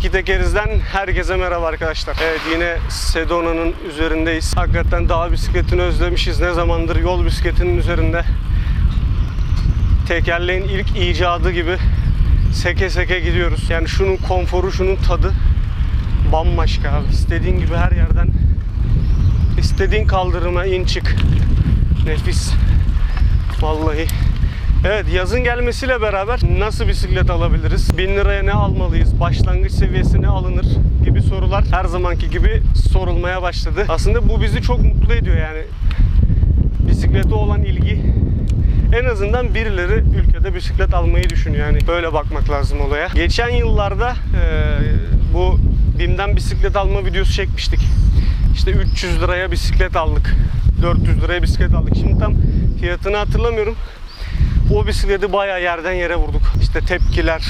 İki Tekeriz'den herkese merhaba arkadaşlar. Evet yine Sedona'nın üzerindeyiz. Hakikaten dağ bisikletini özlemişiz. Ne zamandır yol bisikletinin üzerinde. Tekerleğin ilk icadı gibi seke seke gidiyoruz. Yani şunun konforu, şunun tadı bambaşka abi. İstediğin gibi her yerden istediğin kaldırıma in çık. Nefis. Vallahi. Evet yazın gelmesiyle beraber nasıl bisiklet alabiliriz? 1000 liraya ne almalıyız? Başlangıç seviyesi ne alınır? Gibi sorular her zamanki gibi sorulmaya başladı. Aslında bu bizi çok mutlu ediyor yani. Bisiklete olan ilgi en azından birileri ülkede bisiklet almayı düşünüyor. Yani böyle bakmak lazım olaya. Geçen yıllarda eee, bu BİM'den bisiklet alma videosu çekmiştik. İşte 300 liraya bisiklet aldık. 400 liraya bisiklet aldık. Şimdi tam fiyatını hatırlamıyorum. O bisikleti bayağı yerden yere vurduk. İşte tepkiler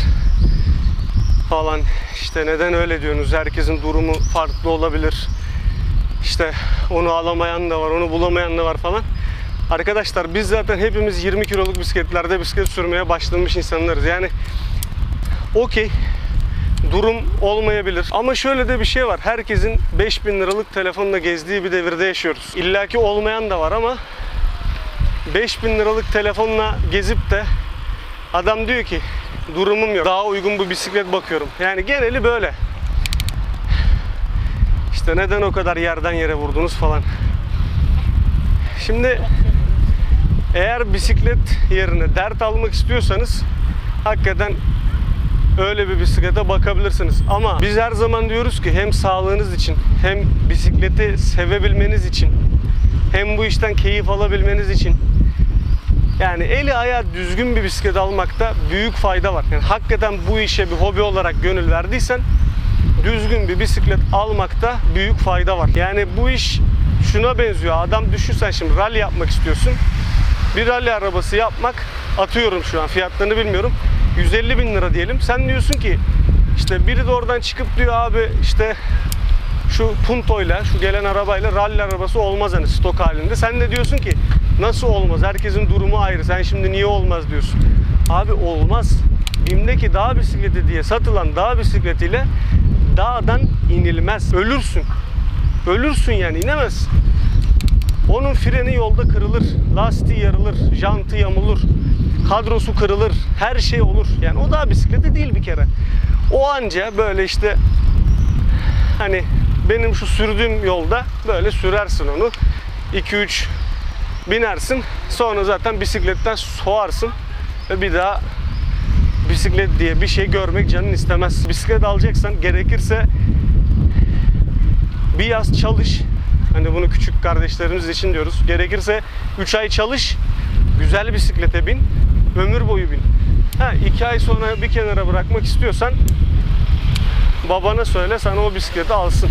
falan. İşte neden öyle diyorsunuz? Herkesin durumu farklı olabilir. İşte onu alamayan da var, onu bulamayan da var falan. Arkadaşlar biz zaten hepimiz 20 kiloluk bisikletlerde bisiklet sürmeye başlamış insanlarız. Yani okey durum olmayabilir. Ama şöyle de bir şey var. Herkesin 5000 liralık telefonla gezdiği bir devirde yaşıyoruz. İlla ki olmayan da var ama 5000 liralık telefonla gezip de adam diyor ki durumum yok. Daha uygun bir bisiklet bakıyorum. Yani geneli böyle. İşte neden o kadar yerden yere vurdunuz falan. Şimdi eğer bisiklet yerine dert almak istiyorsanız hakikaten öyle bir bisiklete bakabilirsiniz. Ama biz her zaman diyoruz ki hem sağlığınız için hem bisikleti sevebilmeniz için hem bu işten keyif alabilmeniz için yani eli ayağı düzgün bir bisiklet almakta büyük fayda var. Yani hakikaten bu işe bir hobi olarak gönül verdiysen düzgün bir bisiklet almakta büyük fayda var. Yani bu iş şuna benziyor. Adam düşünsen şimdi rally yapmak istiyorsun. Bir rally arabası yapmak atıyorum şu an fiyatlarını bilmiyorum. 150 bin lira diyelim. Sen diyorsun ki işte biri de oradan çıkıp diyor abi işte şu Punto'yla, şu gelen arabayla rally arabası olmaz hani stok halinde. Sen de diyorsun ki nasıl olmaz? Herkesin durumu ayrı. Sen şimdi niye olmaz diyorsun. Abi olmaz. BİM'deki dağ bisikleti diye satılan dağ bisikletiyle dağdan inilmez. Ölürsün. Ölürsün yani inemezsin. Onun freni yolda kırılır, lastiği yarılır, jantı yamulur, kadrosu kırılır, her şey olur. Yani o dağ bisikleti değil bir kere. O anca böyle işte hani benim şu sürdüğüm yolda böyle sürersin onu. 2-3 binersin. Sonra zaten bisikletten soğarsın ve bir daha bisiklet diye bir şey görmek canın istemez. Bisiklet alacaksan gerekirse bir yaz çalış. Hani bunu küçük kardeşlerimiz için diyoruz. Gerekirse 3 ay çalış. Güzel bisiklete bin. Ömür boyu bin. Ha, 2 ay sonra bir kenara bırakmak istiyorsan babana söyle sana o bisikleti alsın.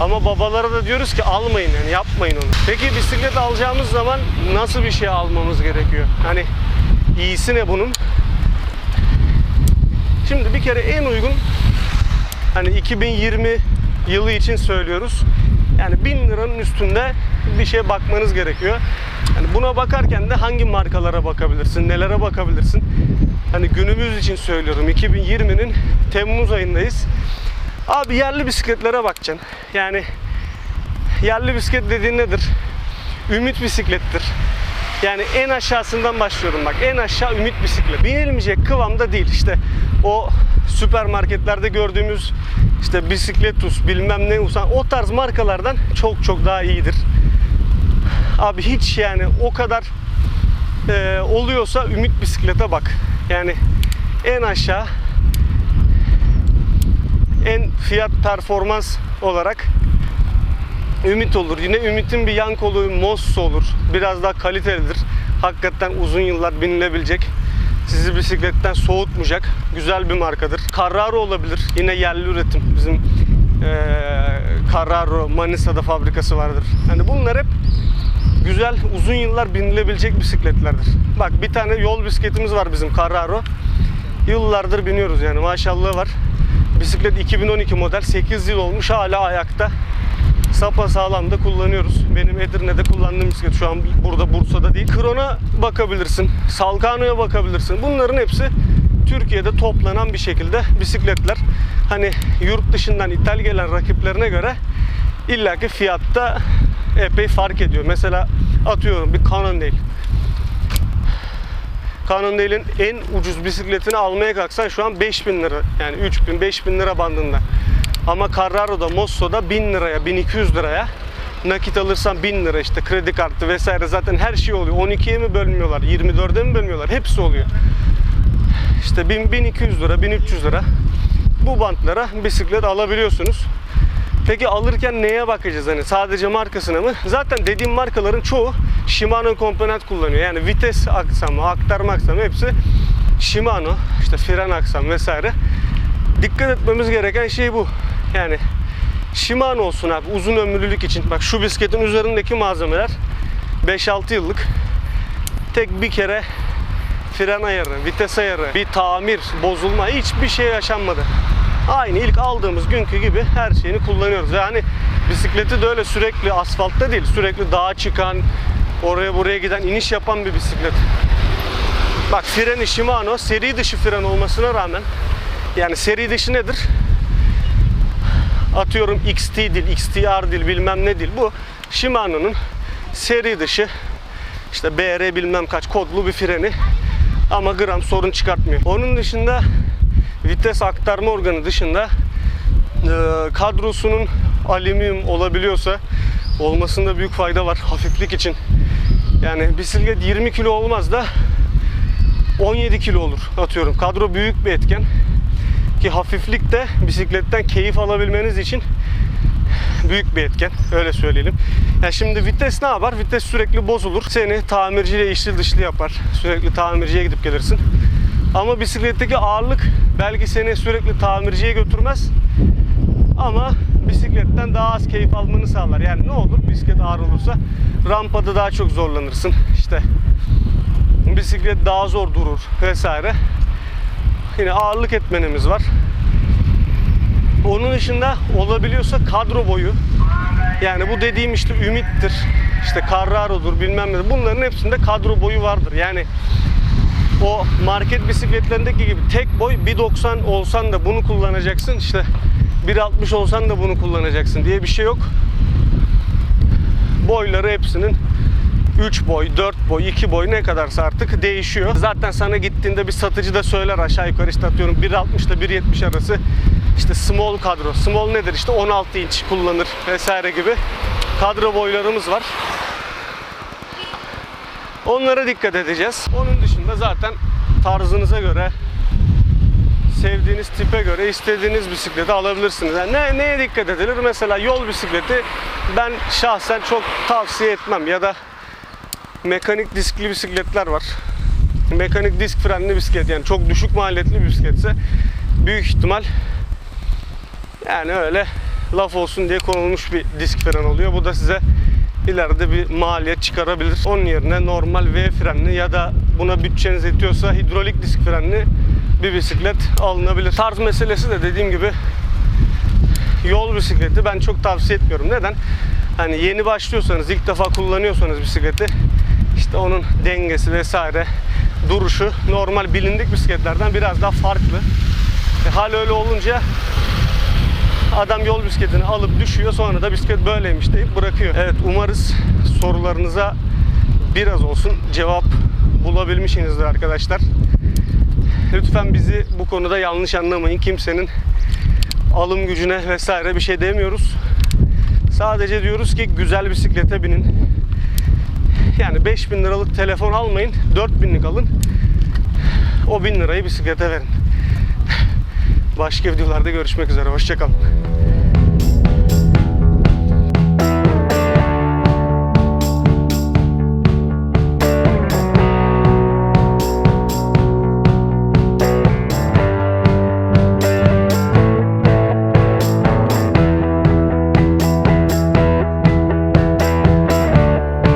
Ama babalara da diyoruz ki almayın yani yapmayın onu. Peki bisiklet alacağımız zaman nasıl bir şey almamız gerekiyor? Hani iyisi ne bunun? Şimdi bir kere en uygun hani 2020 yılı için söylüyoruz. Yani 1000 liranın üstünde bir şeye bakmanız gerekiyor. Yani buna bakarken de hangi markalara bakabilirsin, nelere bakabilirsin? Hani günümüz için söylüyorum. 2020'nin Temmuz ayındayız. Abi yerli bisikletlere bakacaksın. Yani yerli bisiklet dediğin nedir? Ümit bisiklettir. Yani en aşağısından başlıyorum bak. En aşağı ümit bisiklet. Binilmeyecek kıvamda değil. İşte o süpermarketlerde gördüğümüz işte bisikletus bilmem ne usan o tarz markalardan çok çok daha iyidir. Abi hiç yani o kadar e, oluyorsa ümit bisiklete bak. Yani en aşağı en fiyat performans olarak Ümit olur. Yine Ümit'in bir yan kolu Moss olur. Biraz daha kalitelidir. Hakikaten uzun yıllar binilebilecek. Sizi bisikletten soğutmayacak. Güzel bir markadır. Carraro olabilir. Yine yerli üretim. Bizim eee Carraro Manisa'da fabrikası vardır. Hani bunlar hep güzel uzun yıllar binilebilecek bisikletlerdir. Bak bir tane yol bisikletimiz var bizim Carraro. Yıllardır biniyoruz yani maşallah var. Bisiklet 2012 model 8 yıl olmuş hala ayakta. Sapa sağlam da kullanıyoruz. Benim Edirne'de kullandığım bisiklet şu an burada Bursa'da değil. Kron'a bakabilirsin. Salkano'ya bakabilirsin. Bunların hepsi Türkiye'de toplanan bir şekilde bisikletler. Hani yurt dışından ithal gelen rakiplerine göre illaki fiyatta epey fark ediyor. Mesela atıyorum bir Cannondale. Cannondale'in en ucuz bisikletini almaya kalksan şu an 5000 lira. Yani 3000 5000 lira bandında. Ama Carraro'da, Mosso'da 1000 liraya, 1200 liraya nakit alırsan 1000 lira işte kredi kartı vesaire zaten her şey oluyor. 12'ye mi bölmüyorlar, 24'e mi bölmüyorlar? Hepsi oluyor. İşte 1000, 1200 lira, 1300 lira bu bantlara bisiklet alabiliyorsunuz. Peki alırken neye bakacağız hani sadece markasına mı? Zaten dediğim markaların çoğu Shimano komponent kullanıyor. Yani vites aksamı, aktarma aksamı hepsi Shimano, işte fren aksam vesaire. Dikkat etmemiz gereken şey bu. Yani Shimano olsun abi uzun ömürlülük için. Bak şu bisikletin üzerindeki malzemeler 5-6 yıllık. Tek bir kere fren ayarı, vites ayarı, bir tamir, bozulma hiçbir şey yaşanmadı. Aynı ilk aldığımız günkü gibi her şeyini kullanıyoruz. Yani bisikleti de öyle sürekli asfaltta değil, sürekli dağa çıkan, oraya buraya giden, iniş yapan bir bisiklet. Bak freni Shimano seri dışı fren olmasına rağmen yani seri dışı nedir? Atıyorum XT dil, XTR dil bilmem ne dil. Bu Shimano'nun seri dışı işte BR bilmem kaç kodlu bir freni ama gram sorun çıkartmıyor. Onun dışında vites aktarma organı dışında e, kadrosunun alüminyum olabiliyorsa olmasında büyük fayda var hafiflik için. Yani bisiklet 20 kilo olmaz da 17 kilo olur atıyorum. Kadro büyük bir etken ki hafiflik de bisikletten keyif alabilmeniz için büyük bir etken öyle söyleyelim. Ya şimdi vites ne yapar? Vites sürekli bozulur. Seni tamirciyle içli dışlı yapar. Sürekli tamirciye gidip gelirsin. Ama bisikletteki ağırlık belki seni sürekli tamirciye götürmez. Ama bisikletten daha az keyif almanı sağlar. Yani ne olur bisiklet ağır olursa rampada daha çok zorlanırsın. İşte bisiklet daha zor durur vesaire. Yine ağırlık etmenimiz var. Onun dışında olabiliyorsa kadro boyu. Yani bu dediğim işte Ümit'tir, işte Carraro'dur bilmem ne. Bunların hepsinde kadro boyu vardır. Yani o market bisikletlerindeki gibi tek boy 1.90 olsan da bunu kullanacaksın. İşte 1.60 olsan da bunu kullanacaksın diye bir şey yok. Boyları hepsinin 3 boy, 4 boy, 2 boy ne kadarsa artık değişiyor. Zaten sana gittiğinde bir satıcı da söyler aşağı yukarı işte atıyorum 1.60 ile 1.70 arası işte small kadro. Small nedir? İşte 16 inç kullanır vesaire gibi kadro boylarımız var. Onlara dikkat edeceğiz. Onun dışında zaten tarzınıza göre sevdiğiniz tipe göre istediğiniz bisikleti alabilirsiniz. Yani ne, neye dikkat edilir? Mesela yol bisikleti ben şahsen çok tavsiye etmem ya da mekanik diskli bisikletler var. Mekanik disk frenli bisiklet yani çok düşük maliyetli bir bisikletse büyük ihtimal yani öyle laf olsun diye konulmuş bir disk fren oluyor. Bu da size ileride bir maliyet çıkarabilir. Onun yerine normal V frenli ya da buna bütçeniz yetiyorsa hidrolik disk frenli bir bisiklet alınabilir. Tarz meselesi de dediğim gibi yol bisikleti ben çok tavsiye etmiyorum. Neden? Hani yeni başlıyorsanız, ilk defa kullanıyorsanız bisikleti işte onun dengesi vesaire duruşu normal bilindik bisikletlerden biraz daha farklı. E, hal öyle olunca adam yol bisikletini alıp düşüyor sonra da bisiklet böyleymiş deyip bırakıyor. Evet umarız sorularınıza biraz olsun cevap bulabilmişsinizdir arkadaşlar. Lütfen bizi bu konuda yanlış anlamayın. Kimsenin alım gücüne vesaire bir şey demiyoruz. Sadece diyoruz ki güzel bisiklete binin. Yani 5000 liralık telefon almayın, 4000'lik alın. O 1000 lirayı bisiklete verin. Başka videolarda görüşmek üzere. Hoşçakalın.